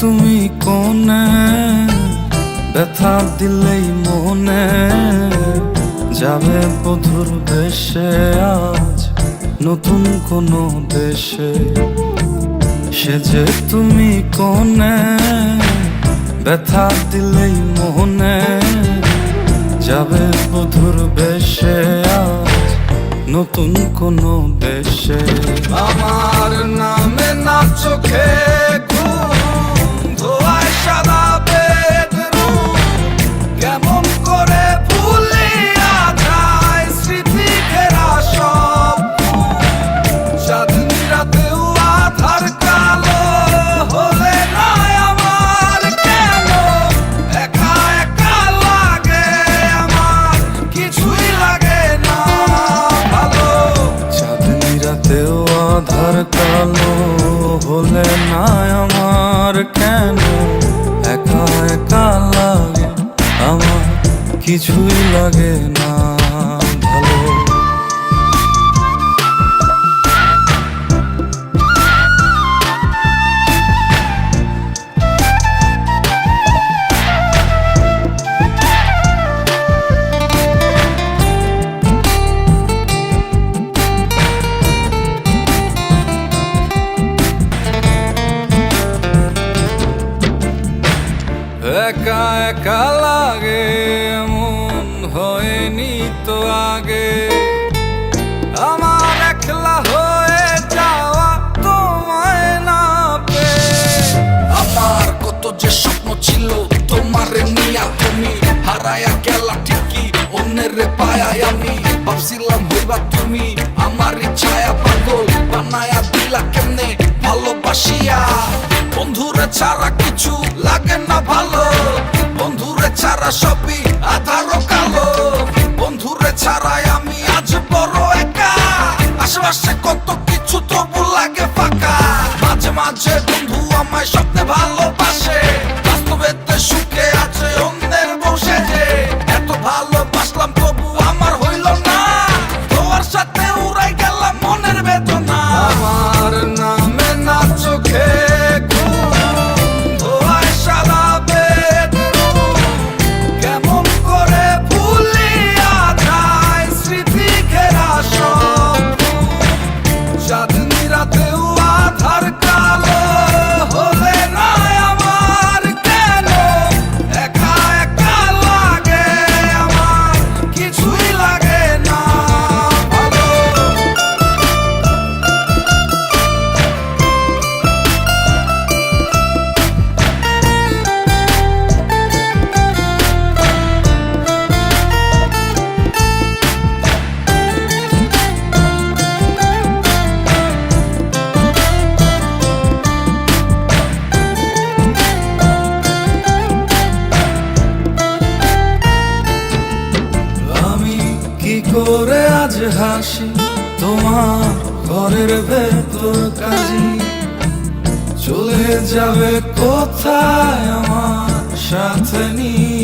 তুমি কোনে? ব্যথা দিলেই মনে যাবে বধুর বেশে আজ, নতুন কোনো দেশে। সে যে তুমি কোনে? ব্যথা দিলেই মনে যাবে বধুর বেশে আজ, নতুন কোনো দেশে। আমার নামে না চোখে কিছুই লাগে না ভালো একা একা লাগে হয়নি তো আগে আমার একলা হয়ে যাওয়া তোমায় না পেয়ে আমার কত যে স্বপ্ন ছিল তোমার নিয়া তুমি, হারায়া গেলা ঠিকই, অন্যের পায়ায় আমি। ভাবছিলাম হইবা তুমি, আমার ছায়া পাগল, বানায়া দিলা কেমনে ভালোবাসিয়া। বন্ধুরে ছাড়া কিছু মাঝে বন্ধু আমায় স্বপ্নে ভালোবাসে। করে আজ হাসি? তোমার ঘরের ভেতর কাজী। চলে যাবে কোথায় আমার সাথে নিয়ে?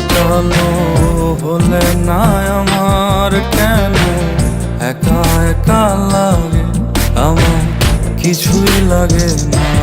কালো হলে না আমার কেন? একা একা লাগে আমার কিছুই লাগে না।